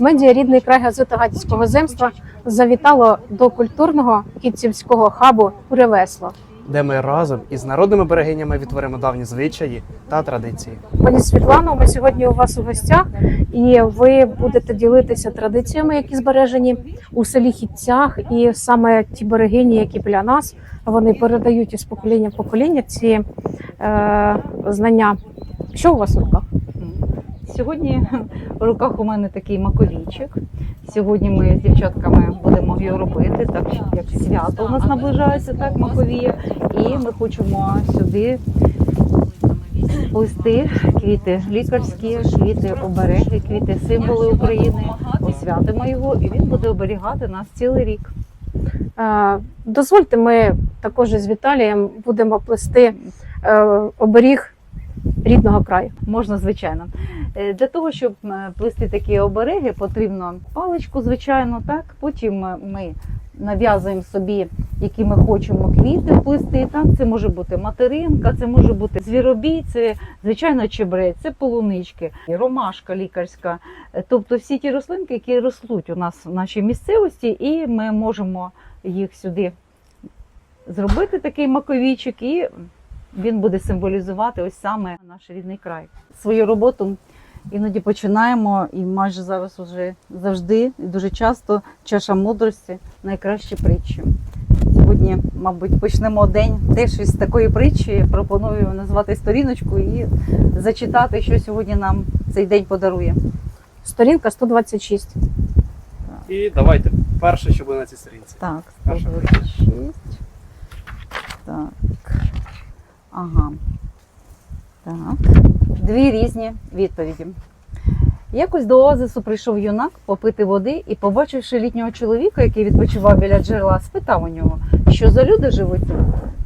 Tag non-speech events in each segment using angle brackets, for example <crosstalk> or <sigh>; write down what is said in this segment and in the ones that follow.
Медіа рідний край газета Гадяцького земства завітало до культурного кітцівського хабу Уревесло. де ми разом із народними берегинями відтворимо давні звичаї та традиції. Пані Світлано, ми сьогодні у вас у гостях, і ви будете ділитися традиціями, які збережені у селі Хітцях, і саме ті берегині, які біля нас, вони передають із покоління в покоління ці е, знання. Що у вас у руках? Сьогодні в руках у мене такий маковійчик. Сьогодні ми з дівчатками будемо його робити, так як свято у нас наближається, так маковія. І ми хочемо сюди плести квіти лікарські, квіти обереги, квіти символи України. Освятимо його, і він буде оберігати нас цілий рік. Дозвольте, ми також з Віталієм будемо плести е, оберіг рідного краю. Можна, звичайно. Е, Для того, щоб е, плести такі обереги, потрібно паличку, звичайно, так. Потім е, ми нав'язуємо собі, які ми хочемо квіти плести. Так, це може бути материнка, це може бути звіробій, це звичайно чебрець, це полунички, ромашка лікарська. Тобто всі ті рослинки, які ростуть у нас в нашій місцевості, і ми можемо їх сюди зробити такий маковічок, і він буде символізувати ось саме наш рідний край. Свою роботу іноді починаємо, і майже зараз уже завжди і дуже часто чаша мудрості найкращі притчі. Сьогодні, мабуть, почнемо день теж із такої притчі. Пропоную назвати сторіночку і зачитати, що сьогодні нам цей день подарує. Сторінка 126. І давайте перше, що буде на цій сторінці. Так, Перша 126. Так. Ага. Так. Дві різні відповіді. Якось до оазису прийшов юнак попити води і, побачивши літнього чоловіка, який відпочивав біля джерела, спитав у нього, що за люди живуть тут.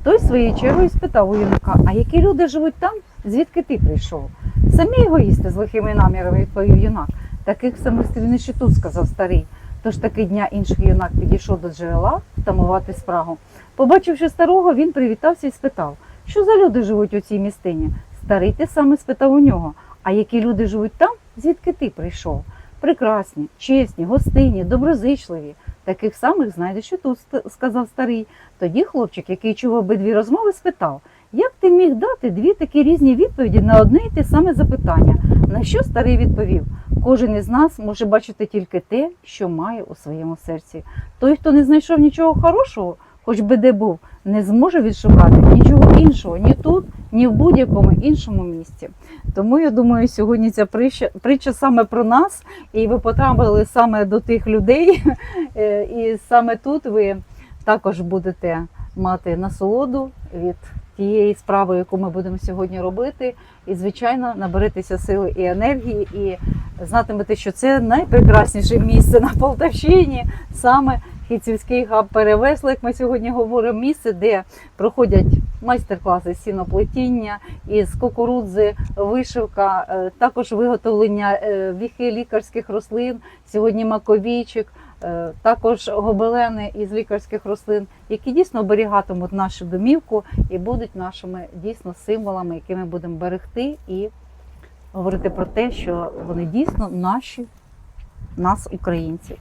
Той своєю чергою спитав у юнака, а які люди живуть там, звідки ти прийшов? Самі егоїсти з лихими намірами, відповів юнак. Таких самих стрільнише тут, сказав старий. Тож таки дня інший юнак підійшов до джерела втамувати спрагу. Побачивши старого, він привітався і спитав, що за люди живуть у цій містині. Старий те саме спитав у нього, а які люди живуть там, звідки ти прийшов? Прекрасні, чесні, гостинні, доброзичливі. Таких самих знайдеш і тут, сказав старий. Тоді хлопчик, який чув обидві розмови, спитав, як ти міг дати дві такі різні відповіді на одне і те саме запитання? На що старий відповів? Кожен із нас може бачити тільки те, що має у своєму серці. Той, хто не знайшов нічого хорошого, хоч би де був, не зможе відшукати нічого іншого ні тут, ні в будь-якому іншому місці. Тому я думаю, сьогодні ця притча, притча саме про нас, і ви потрапили саме до тих людей, <laughs> Е, і саме тут ви також будете мати насолоду від тієї справи, яку ми будемо сьогодні робити. І, звичайно, наберетеся сили і енергії, і знатимете, що це найпрекрасніше місце на Полтавщині, саме Хіцівський габ як ми сьогодні говоримо, місце, де проходять майстер-класи з сіноплетіння, із кукурудзи, вишивка, е, також виготовлення е, віхи лікарських рослин, сьогодні маковійчик, е, також гобелени із лікарських рослин, які дійсно оберігатимуть нашу домівку і будуть нашими дійсно символами, які ми будемо берегти і говорити про те, що вони дійсно наші, нас, українців.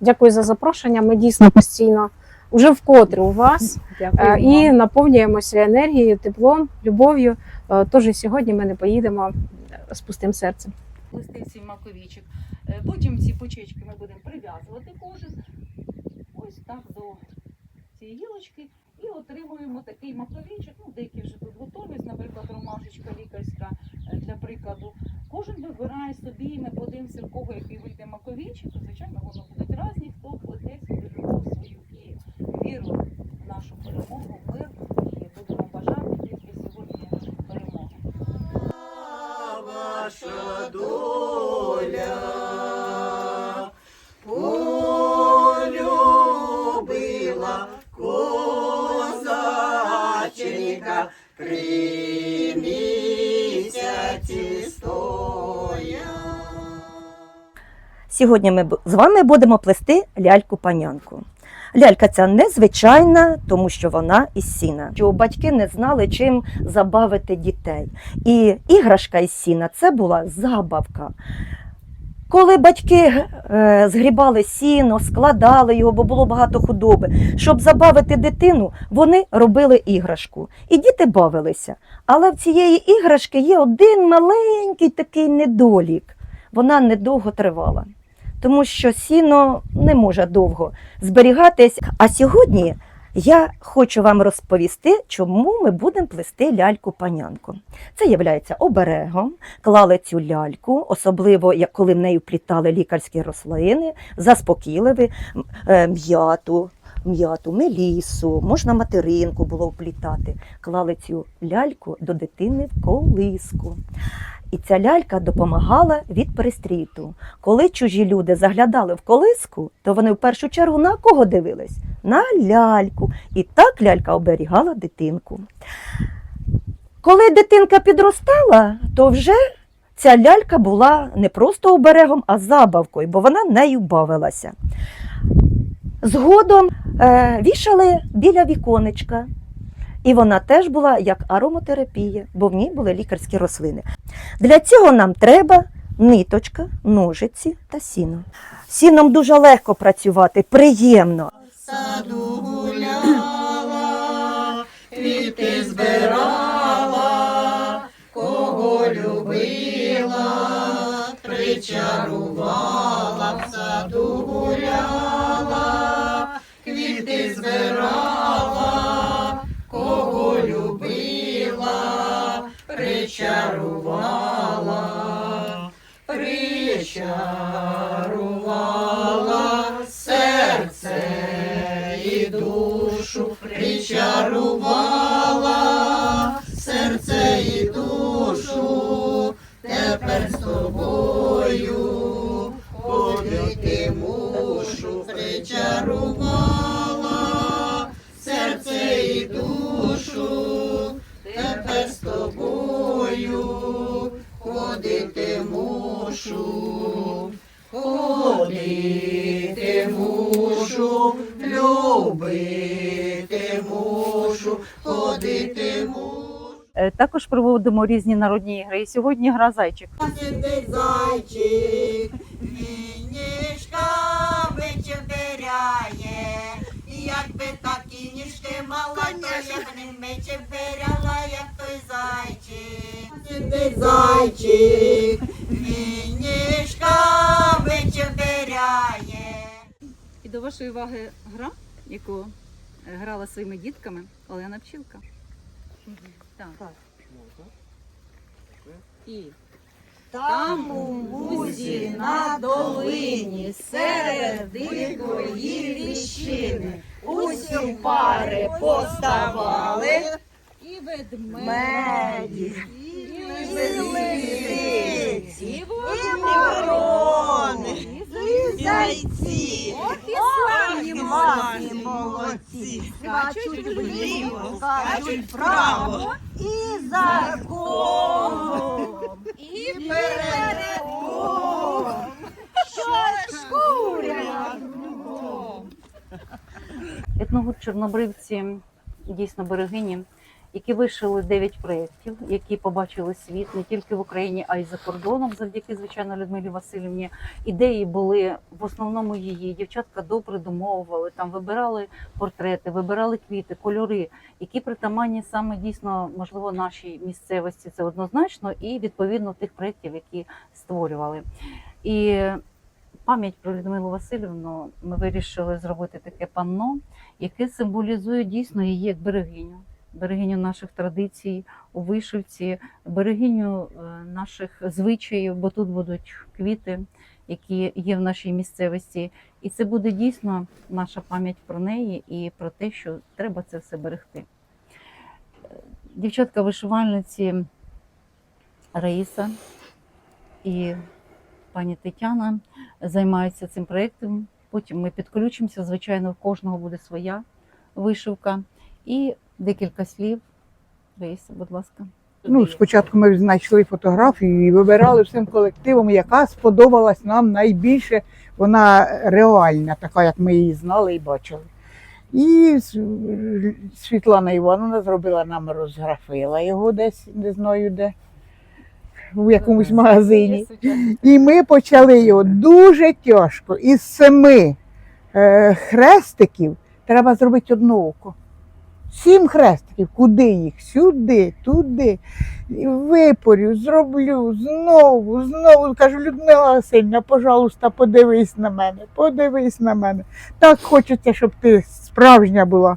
Дякую за запрошення. Ми дійсно постійно уже вкотре у вас е, Дякую. і наповнюємося енергією, теплом, любов'ю. Е, Тож і сьогодні ми не поїдемо з пустим серцем. плести цей маковічок. Е, Потім ці почечки ми будемо прив'язувати кожен ось так до цієї гілочки і отримуємо такий маковічок. Ну, деякі вже тут готові, наприклад, ромашечка лікарська е, для прикладу. Кожен вибирає собі, і ми подивимося, в кого який вийде маковічок. Звичайно, воно будуть різні, хто плете собі свою і віру в нашу перемогу, мир. І будемо бажати тільки сьогодні перемоги. Сьогодні ми з вами будемо плести ляльку-панянку. Лялька ця незвичайна, тому що вона із сіна. Що батьки не знали, чим забавити дітей. І іграшка із сіна це була забавка. Коли батьки е, згрібали сіно, складали його, бо було багато худоби, щоб забавити дитину, вони робили іграшку. І діти бавилися. Але в цієї іграшки є один маленький такий недолік. Вона недовго тривала, тому що сіно не може довго зберігатись. А сьогодні я хочу вам розповісти, чому ми будемо плести ляльку-панянку. Це є оберегом, клали цю ляльку, особливо коли в неї вплітали лікарські рослини, заспокійливі е, м'яту. М'яту, мелісу, можна материнку було вплітати. Клали цю ляльку до дитини в колиску. І ця лялька допомагала від перестріту. Коли чужі люди заглядали в колиску, то вони в першу чергу на кого дивились? На ляльку. І так лялька оберігала дитинку. Коли дитинка підростала, то вже ця лялька була не просто оберегом, а забавкою, бо вона нею бавилася. Згодом е, вішали біля віконечка. І вона теж була як ароматерапія, бо в ній були лікарські рослини. Для цього нам треба ниточка, ножиці та сіно. Сіном дуже легко працювати, приємно. саду гуляла, квіти збирала, кого любила, причарувала, в саду гуляла, квіти кого любила, причарувала, причарувала серце і душу, причарувала серце і душу, тепер з тобою мушу, ходити мушу, любити мушу, ходити мушу. Е, Також проводимо різні народні ігри. І сьогодні гра зайчик. Зайчик, ніжка вичепиряє, якби такі ніжки мала, то я б ними чепиряла, як той зайчик. Зайчик, ніжка вичепиряє. І до вашої уваги гра, яку е, грала своїми дітками Олена Пчілка. Так. І Там у вузі на долині серед дикої ліщини. усі пари поставали. і ведмеді, і лисиці, і ворони, і зайці. Ох і славні мати молодці, скачуть вліво, скачуть вправо, і за кого, і перед кого, що шкуря етногуд Чорнобривці дійсно берегині, які вишили 9 проєктів, які побачили світ не тільки в Україні, а й за кордоном, завдяки звичайно Людмилі Васильівні. Ідеї були в основному її. Дівчатка добре домовували, там вибирали портрети, вибирали квіти, кольори, які притаманні саме дійсно можливо нашій місцевості. Це однозначно, і відповідно тих проєктів, які створювали. І пам'ять про Людмилу Васильівну ми вирішили зробити таке панно, яке символізує дійсно її як берегиню, берегиню наших традицій у вишивці, берегиню е, наших звичаїв, бо тут будуть квіти, які є в нашій місцевості. І це буде дійсно наша пам'ять про неї і про те, що треба це все берегти. Е, Дівчатка вишивальниці Раїса і пані Тетяна займаються цим проєктом. Потім ми підключимося. Звичайно, в кожного буде своя вишивка. І декілька слів. Раїса, будь ласка. Ну, спочатку ми знайшли фотографію і вибирали всім колективом, яка сподобалась нам найбільше. Вона реальна, така, як ми її знали і бачили. І Світлана Івановна зробила нам розграфила його десь, не знаю де. в якомусь магазині. І ми почали його дуже тяжко. Із семи е, хрестиків треба зробити одне око. Сім хрестиків. Куди їх? Сюди, туди. Випорю, зроблю, знову, знову. Кажу, Людмила Васильівна, пожалуйста, подивись на мене, подивись на мене. Так хочеться, щоб ти справжня була.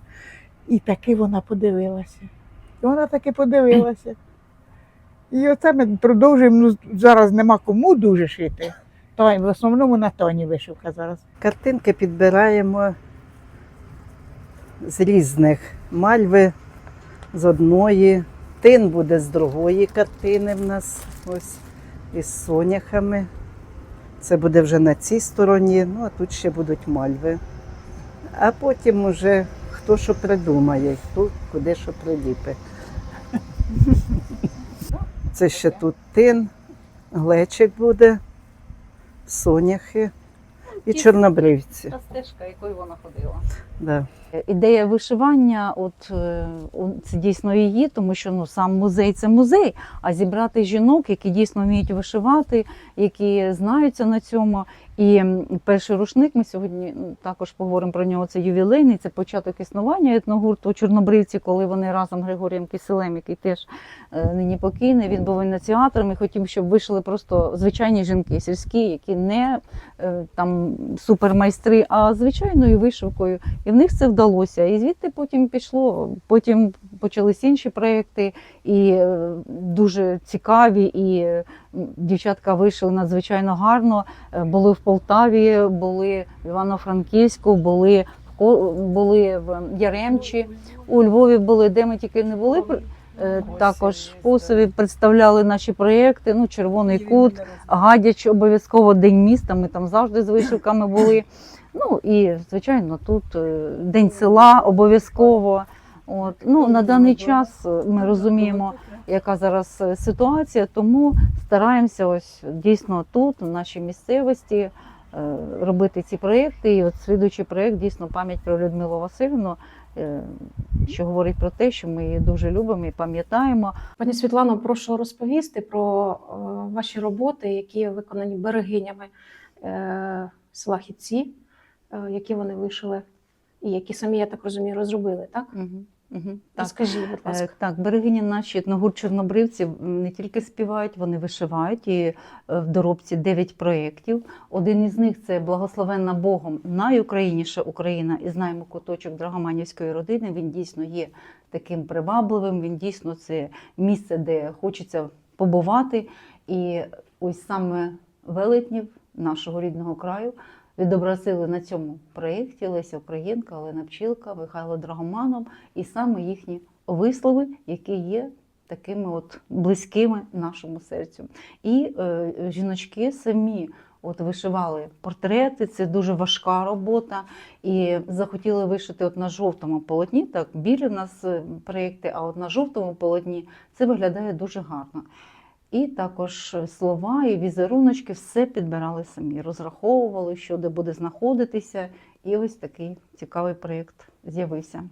І таки вона подивилася. І вона таки подивилася. І оце ми продовжуємо. Ну, зараз нема кому дуже шити. Та в основному на тоні вишивка зараз. Картинки підбираємо з різних мальви з одної, тин буде з другої картини в нас ось із соняхами. Це буде вже на цій стороні, ну а тут ще будуть мальви. А потім уже хто що придумає, хто куди що приліпить. Це ще тут тин, глечик буде, соняхи і чорнобривці. Та стежка, якою вона ходила. Да. Ідея вишивання, от е, це дійсно її, тому що ну сам музей це музей. А зібрати жінок, які дійсно вміють вишивати, які знаються на цьому. І перший рушник ми сьогодні також поговоримо про нього. Це ювілейний, це початок існування етногурту Чорнобривці, коли вони разом з Григорієм Киселем, який теж е, нині покійний, він був ініціатором і хотів, щоб вийшли просто звичайні жінки, сільські, які не е, там супермайстри, а звичайною вишивкою. І в них це вдалося. І звідти потім пішло. Потім почались інші проекти, і е, дуже цікаві, і е, дівчатка вийшли надзвичайно гарно. Е, Були в Полтаві, були в Івано-Франківську, були в Ко- були в Яремчі, у Львові були, де ми тільки не були. Також в Косові представляли наші проєкти. Ну, Червоний кут, Гадяч, обов'язково День міста. Ми там завжди з вишивками були. Ну і звичайно, тут е, День села обов'язково. От ну на даний час е, ми розуміємо, яка зараз е, ситуація, тому стараємося ось дійсно тут, в нашій місцевості, робити ці проєкти. І от слідуючий проєкт дійсно пам'ять про Людмилу Васильівну, що говорить про те, що ми її дуже любимо і пам'ятаємо. Пані Світлано, прошу розповісти про ваші роботи, які виконані берегинями села Хітці, які вони вишили, і які самі, я так розумію, розробили, так? Угу. Угу. Так. Розкажіть, будь Е, ласка. Так, берегині наші етногурт чорнобривців не тільки співають, вони вишивають. І е, в доробці 9 проєктів. Один із них це благословенна Богом найукраїніша Україна. І знаємо куточок Драгоманівської родини. Він дійсно є таким привабливим. Він дійсно це місце, де хочеться побувати. І ось саме велетнів нашого рідного краю відобразили на цьому проєкті Леся Українка, Олена Пчілка, Михайло Драгоманов і саме їхні вислови, які є такими от близькими нашому серцю. І е, жіночки самі от вишивали портрети, це дуже важка робота. І захотіли вишити от на жовтому полотні. Так, білі в нас е, проєкти, а от на жовтому полотні це виглядає дуже гарно. І також слова і візеруночки все підбирали самі, розраховували, що де буде знаходитися. І ось такий цікавий проєкт з'явився.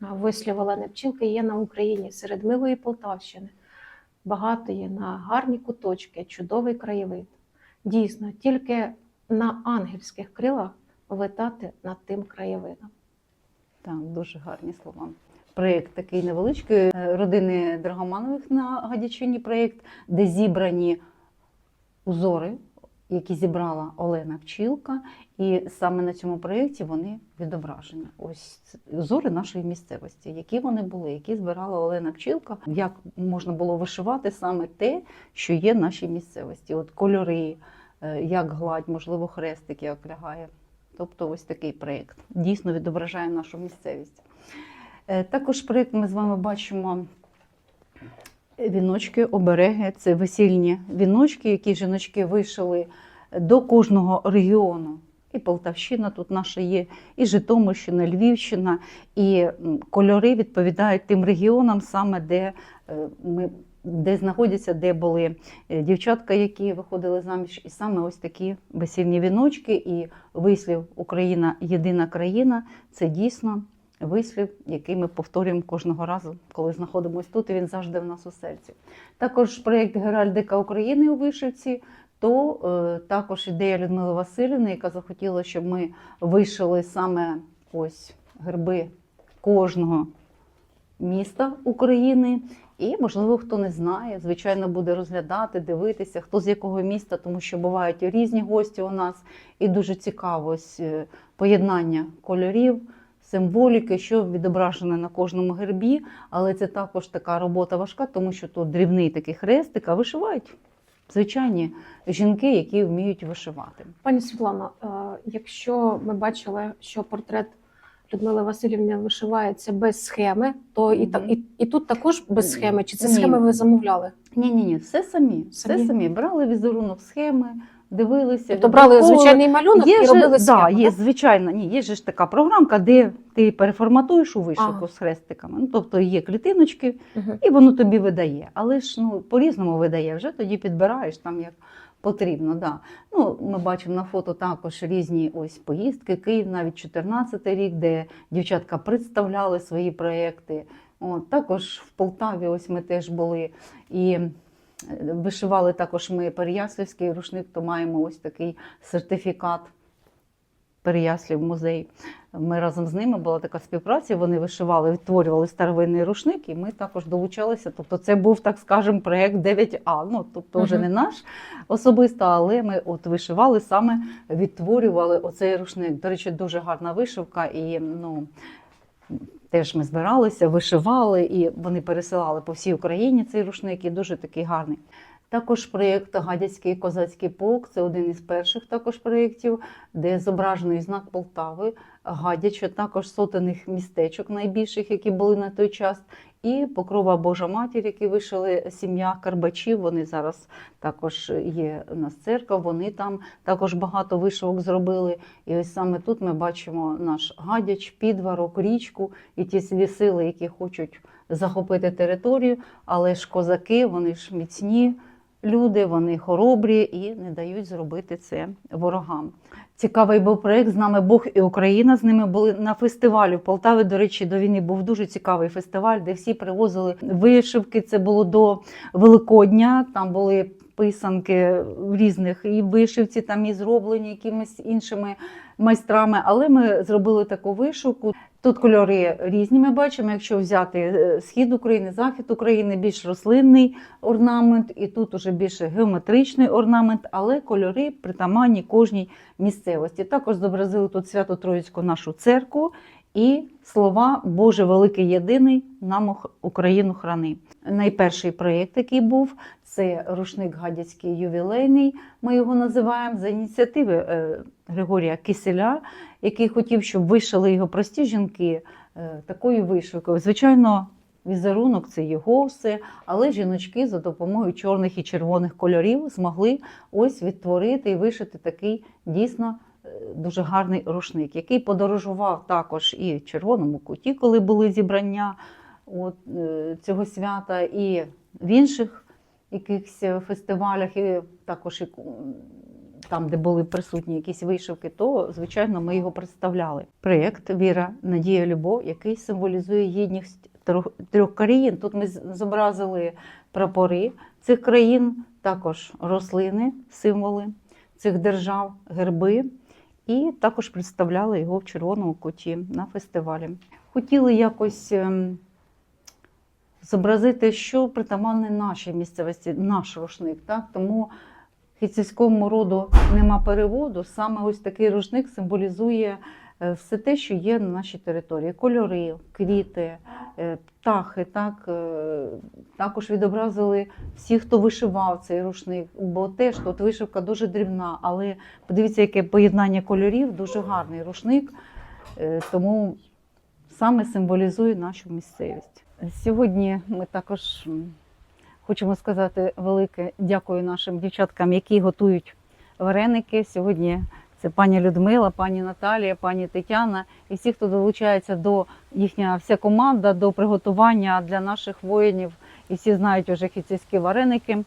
Вислів Олени Пчілки є на Україні серед милої Полтавщини. Багато є на гарні куточки, чудовий краєвид. Дійсно, тільки на ангельських крилах летати над тим краєвидом. Так, дуже гарні слова. Проєкт такий невеличкий е, родини Драгоманових на Гадячині проєкт, де зібрані узори, які зібрала Олена Пчілка, і саме на цьому проєкті вони відображені. Ось узори нашої місцевості, які вони були, які збирала Олена Пчілка, як можна було вишивати саме те, що є в нашій місцевості. От кольори, е, як гладь, можливо, хрестик як лягає. Тобто ось такий проєкт дійсно відображає нашу місцевість. Е, Також проєкт ми з вами бачимо віночки, обереги. Це весільні віночки, які жіночки вишили до кожного регіону. І Полтавщина тут наша є, і Житомирщина, Львівщина. І кольори відповідають тим регіонам, саме де е, ми. Де знаходяться, де були е, дівчатка, які виходили заміж, і саме ось такі весільні віночки, і вислів Україна єдина країна це дійсно вислів, який ми повторюємо кожного разу, коли знаходимося тут, і він завжди в нас у серці. Також проєкт Геральдика України у вишивці. То е, також ідея Людмили Васильівни, яка захотіла, щоб ми вишили саме ось герби кожного міста України. І, можливо, хто не знає, звичайно, буде розглядати, дивитися, хто з якого міста, тому що бувають різні гості у нас, і дуже цікаво ось, е, поєднання кольорів, символіки, що відображено на кожному гербі. Але це також така робота важка, тому що тут дрібний такий хрестик, а вишивають звичайні жінки, які вміють вишивати. Пані Світлана, е, якщо ми бачили, що портрет Людмили Васильівни вишивається без схеми, то і, та- Мгм. і, і тут також без схеми, чи це Ні. схеми ви замовляли? Ні, ні, ні, все самі. Самі? Все самі. Брали візерунок схеми, дивилися. Тобто брали звичайний малюнок і же- робили схему, да, є так? звичайно, ні, є ж така програмка, де ти переформатуєш у вишивку Ага. з хрестиками. Ну, тобто є клітиночки, Мгм. і воно тобі видає. Але ж ну, по-різному видає, вже тоді підбираєш там як потрібно. Да. Ну, ми бачимо на фото також різні ось поїздки. Київ, навіть 14 рік, де дівчатка представляли свої проекти. От, також в Полтаві ось ми теж були. І вишивали також ми Переяслівський рушник, то маємо ось такий сертифікат. Переяслів музей. Ми разом з ними була така співпраця. Вони вишивали, відтворювали старовинний рушник, і ми також долучалися. Тобто, це був, так скажемо, проєкт 9А. Ну тобто, вже не наш особисто, але ми от вишивали саме, відтворювали оцей рушник. До речі, дуже гарна вишивка, і ну. Теж ми збиралися, вишивали, і вони пересилали по всій Україні цей рушник, і дуже такий гарний. Також проєкт Гадяцький козацький полк це один із перших також проєктів, де зображений знак Полтави, Гадяча, також сотених містечок найбільших, які були на той час, і Покрова Божа Матір, які вишили сім'я Карбачів. Вони зараз також є у нас церква. Вони там також багато вишивок зробили. І ось саме тут ми бачимо наш гадяч, підварок, річку і ті сили, які хочуть захопити територію, але ж козаки, вони ж міцні люди, вони хоробрі і не дають зробити це ворогам. Цікавий був проєкт з нами Бог і Україна. З ними були на фестивалі в Полтаві. До речі, до війни був дуже цікавий фестиваль, де всі привозили вишивки. Це було до Великодня. Там були писанки різних і вишивці, там і зроблені якимись іншими майстрами. Але ми зробили таку вишивку. Тут кольори різні. Ми бачимо. Якщо взяти е, схід України, захід України, більш рослинний орнамент, і тут уже більше геометричний орнамент, але кольори притаманні кожній місцевості. Також зобразили тут свято Троїцьку нашу церкву і слова Боже великий єдиний нам Україну храни. Найперший проєкт, який був, це рушник гадяцький ювілейний. Ми його називаємо за ініціативи е, Григорія Киселя, який хотів, щоб вишили його прості жінки е, такою вишивкою. Звичайно, візерунок це його все, але жіночки за допомогою чорних і червоних кольорів змогли ось відтворити і вишити такий дійсно дуже гарний рушник, який подорожував також і в червоному куті, коли були зібрання от, е, цього свята, і в інших якихось фестивалях, і також і там, де були присутні якісь вишивки, то звичайно ми його представляли. Проєкт Віра, Надія, Любов, який символізує єдність трьох, трьох країн. Тут ми зобразили прапори цих країн, також рослини, символи цих держав, герби, і також представляли його в червоному куті на фестивалі. Хотіли якось. ем, Зобразити, що притаманне нашій місцевості, наш рушник. Так? Тому хіцівському роду нема переводу. Саме ось такий рушник символізує е, все те, що є на нашій території: кольори, квіти, птахи. Так? е, Також відобразили всі, хто вишивав цей рушник, бо теж тут вишивка дуже дрібна, але подивіться, яке поєднання кольорів, дуже гарний рушник. Е, Тому саме символізує нашу місцевість. Сьогодні ми також хочемо сказати велике дякую нашим дівчаткам, які готують вареники. Сьогодні це пані Людмила, пані Наталія, пані Тетяна і всі, хто долучається до їхня вся команда до приготування для наших воїнів. І всі знають уже хіцівські вареники.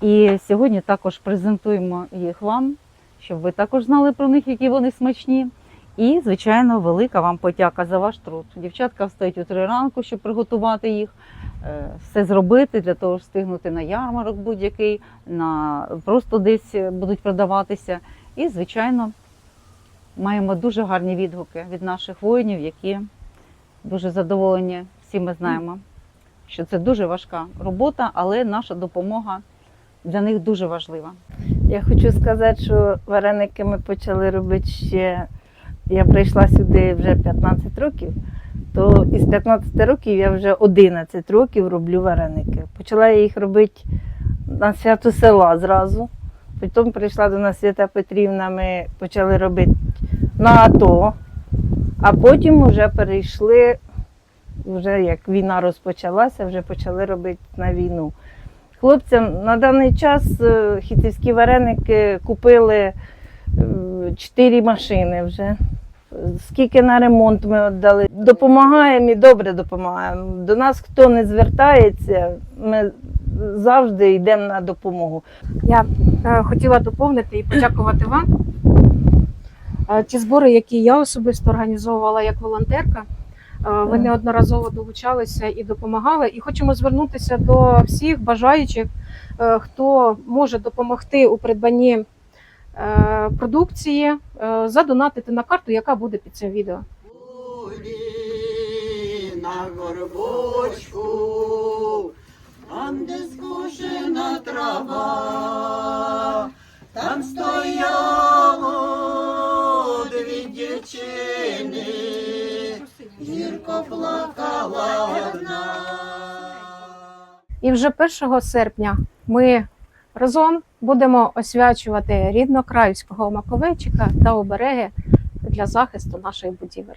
І сьогодні також презентуємо їх вам, щоб ви також знали про них, які вони смачні. І, звичайно, велика вам подяка за ваш труд. Дівчатка встають у три ранку, щоб приготувати їх, е, все зробити для того, щоб встигнути на ярмарок будь-який, на просто десь будуть продаватися. І, звичайно, маємо дуже гарні відгуки від наших воїнів, які дуже задоволені. Всі ми знаємо, що це дуже важка робота, але наша допомога для них дуже важлива. Я хочу сказати, що вареники ми почали робити ще. Я прийшла сюди вже 15 років, то із 15 років я вже 11 років роблю вареники. Почала я їх робити на свято села зразу. Потім прийшла до нас Свята Петрівна, ми почали робити на АТО, а потім вже перейшли, вже як війна розпочалася, вже почали робити на війну. Хлопцям на даний час е, хітівські вареники купили е, чотири машини вже. Скільки на ремонт ми віддали. Допомагаємо і добре допомагаємо. До нас хто не звертається, ми завжди йдемо на допомогу. Я е, хотіла доповнити і подякувати вам. Е, Ті збори, які я особисто організовувала як волонтерка, е, ви неодноразово долучалися і допомагали. І хочемо звернутися до всіх бажаючих, е, хто може допомогти у придбанні продукції, е, задонатити на карту, яка буде під цим відео. На горбочку, там, де скошена трава, там стояло дві дівчини, гірко плакала одна. І вже 1 серпня ми разом будемо освячувати ріднокраївського маковейчика та обереги для захисту наших будівель.